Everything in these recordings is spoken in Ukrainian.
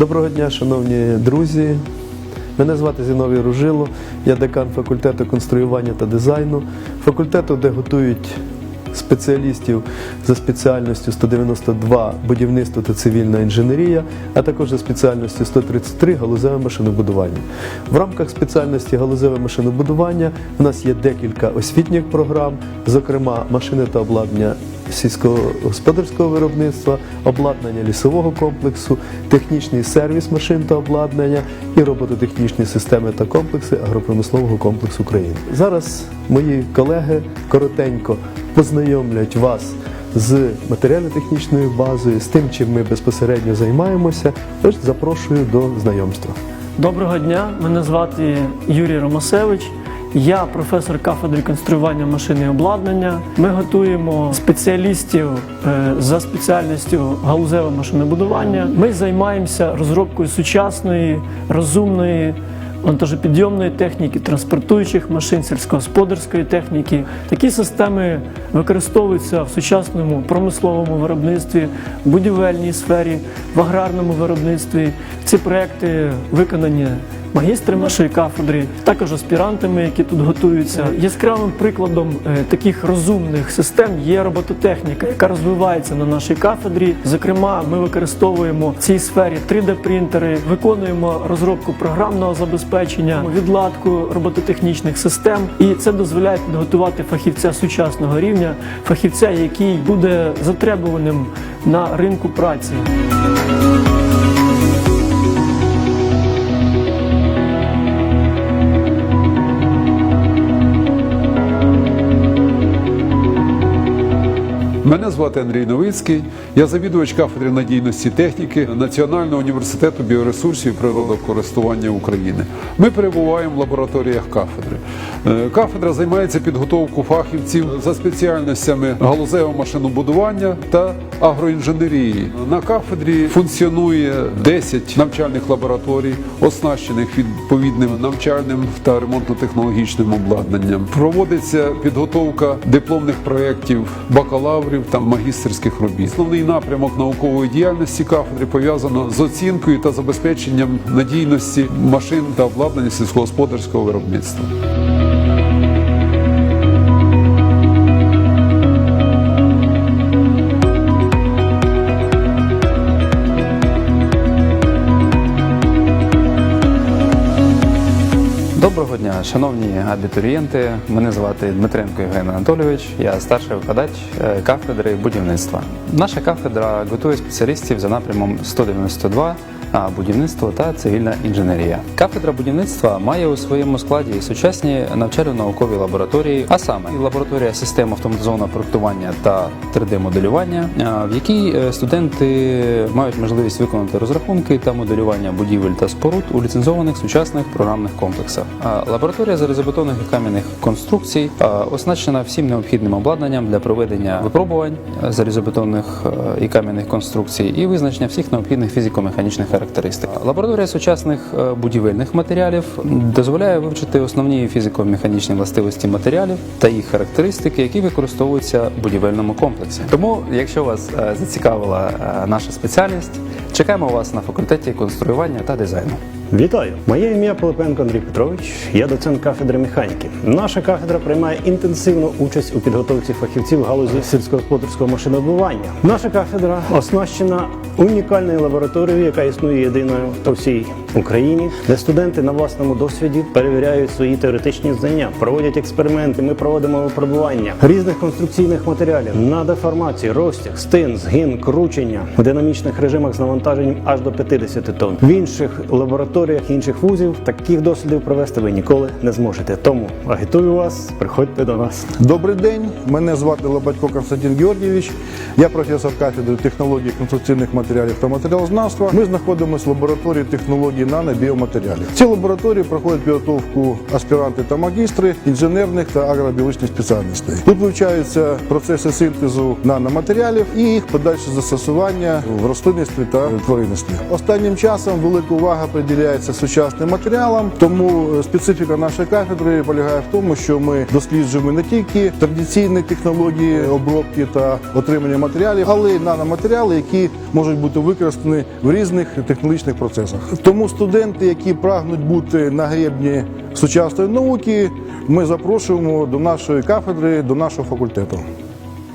Доброго дня, шановні друзі. Мене звати Зіновій Ружило, я декан факультету конструювання та дизайну, факультету, де готують спеціалістів за спеціальністю 192 будівництво та цивільна інженерія, а також за спеціальністю 133 галузеве машинобудування. В рамках спеціальності галузеве машинобудування у нас є декілька освітніх програм, зокрема машини та обладнання сільськогосподарського виробництва, обладнання лісового комплексу, технічний сервіс машин та обладнання і робототехнічні системи та комплекси агропромислового комплексу України. Зараз мої колеги коротенько познайомлять вас з матеріально-технічною базою, з тим, чим ми безпосередньо займаємося. Тож запрошую до знайомства. Доброго дня, мене звати Юрій Ромасевич. Я професор кафедри конструювання машин і обладнання. Ми готуємо спеціалістів е, за спеціальністю галузеве машинобудування. Ми займаємося розробкою сучасної, розумної. Вантажопідйомної техніки, транспортуючих машин, сільськогосподарської техніки. Такі системи використовуються в сучасному промисловому виробництві, будівельній сфері, в аграрному виробництві. Ці проекти виконані магістрами нашої кафедри, також аспірантами, які тут готуються. Яскравим прикладом е, таких розумних систем є робототехніка, яка розвивається на нашій кафедрі. Зокрема, ми використовуємо в цій сфері 3D-принтери, виконуємо розробку програмного забезпечення, відладку робототехнічних систем, і це дозволяє підготувати фахівця сучасного рівня, фахівця, який буде затребуваним на ринку праці. Мене звати Андрій Новицький, я завідувач кафедри надійності техніки Національного університету біоресурсів і природокористування України. Ми перебуваємо в лабораторіях кафедри. Е, Кафедра займається підготовкою фахівців за спеціальностями галузевого машинобудування та агроінженерії. На кафедрі функціонує 10 навчальних лабораторій, оснащених відповідним навчальним та ремонтно-технологічним обладнанням. Проводиться підготовка дипломних проєктів бакалаврів та магістерських робіт. Основний напрямок наукової діяльності кафедри пов'язано з оцінкою та забезпеченням надійності машин та обладнання сільськогосподарського виробництва. Доброго дня, шановні абітурієнти. Мене звати Дмитренко Євген Анатолійович. Я старший викладач е, кафедри будівництва. Наша кафедра готує спеціалістів за напрямом 192 а будівництво та цивільна інженерія. Кафедра будівництва має у своєму складі сучасні навчально-наукові лабораторії, а саме лабораторія систем автоматизованого проектування та 3D-моделювання, в якій е, студенти мають можливість виконати розрахунки та моделювання будівель та споруд у ліцензованих сучасних програмних комплексах. Лабораторія залізобетонних і кам'яних конструкцій оснащена всім необхідним обладнанням для проведення випробувань е, залізобетонних е, і кам'яних конструкцій і визначення всіх необхідних фізико-механічних характеристик. Лабораторія сучасних е, будівельних матеріалів дозволяє вивчити основні фізико-механічні властивості матеріалів та їх характеристики, які використовуються в будівельному комплексі. Тому, якщо вас е, зацікавила е, наша спеціальність, чекаємо вас на факультеті конструювання та дизайну. Вітаю! Моє ім'я Пилипенко Андрій Петрович. Я доцент кафедри механіки. Наша кафедра приймає інтенсивну участь у підготовці фахівців галузі сільськогосподарського машинобудування. Наша кафедра оснащена унікальною лабораторією, яка існує єдиною по всій Україні, де студенти на власному досвіді перевіряють свої теоретичні знання, проводять експерименти. Ми проводимо випробування різних конструкційних матеріалів на деформації, розтяг, стин, згин, кручення в динамічних режимах з навантаженням аж до 50 тонн. В інших лабораторіях інших вузів таких дослідів провести ви ніколи не зможете. Тому агітую вас, приходьте до нас. Добрий день, мене звати Лобатько Константин Георгійович. Я професор кафедри технології конструкційних матеріалів та матеріалознавства. Ми знаходимося в лабораторії технології нано-біоматеріалів. В цій лабораторії проходять підготовку аспіранти та магістри інженерних та агробіологічних спеціальностей. Тут вивчаються процеси синтезу наноматеріалів і їх подальше застосування в рослинництві та тваринництві. Останнім часом велика увага приділяється сучасним матеріалам, тому е, специфіка нашої кафедри полягає в тому, що ми досліджуємо не тільки традиційні технології обробки та отримання матеріалів, але й наноматеріали, які можуть бути використані в різних технологічних процесах. Тому студенти, які прагнуть бути на гребні сучасної науки, ми запрошуємо до нашої кафедри, до нашого факультету.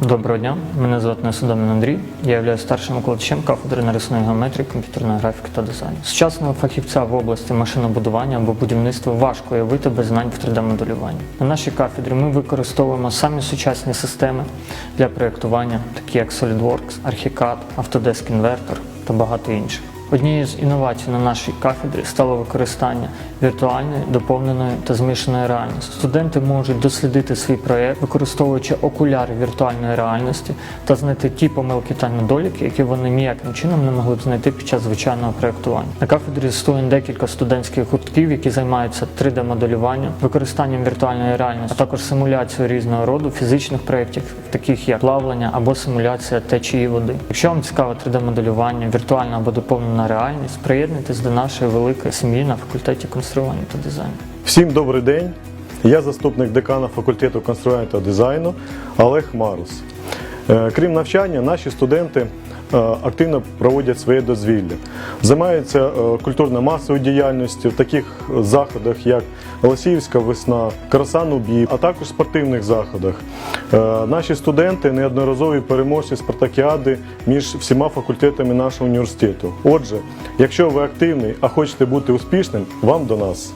Доброго дня, мене звати Несудомин Андрій. Я являюсь старшим викладачем кафедри нарисної геометрії, комп'ютерної графіки та дизайну. Сучасного фахівця в області машинобудування або будівництва важко уявити без знань в 3D-моделюванні. На нашій кафедрі ми використовуємо самі сучасні системи для проєктування, такі як SolidWorks, Archicad, Autodesk Inverter та багато інших. Однією з інновацій на нашій кафедрі стало використання віртуальної, доповненої та змішаної реальності. Студенти можуть дослідити свій проєкт, використовуючи окуляри віртуальної реальності та знайти ті помилки та недоліки, які вони ніяким чином не могли б знайти під час звичайного проєктування. На кафедрі існує декілька студентських гуртків, які займаються 3D-моделюванням, використанням віртуальної реальності, а також симуляцією різного роду фізичних проєктів, таких як плавлення або симуляція течії води. Якщо вам цікаве 3D-моделювання, віртуальна або доповнена реальність, приєднуйтесь до нашої великої сім'ї на факультеті конструювання та дизайну. Всім добрий день. Я заступник декана факультету конструювання та дизайну Олег Марус. Е, Крім навчання, наші студенти активно проводять своє дозвілля, займаються е, культурно-масовою діяльністю в таких заходах, як Голосіївська весна, Краса Нубі, а також спортивних заходах. Е, Наші студенти неодноразові переможці спартакіади між всіма факультетами нашого університету. Отже, якщо ви активний, а хочете бути успішним, вам до нас.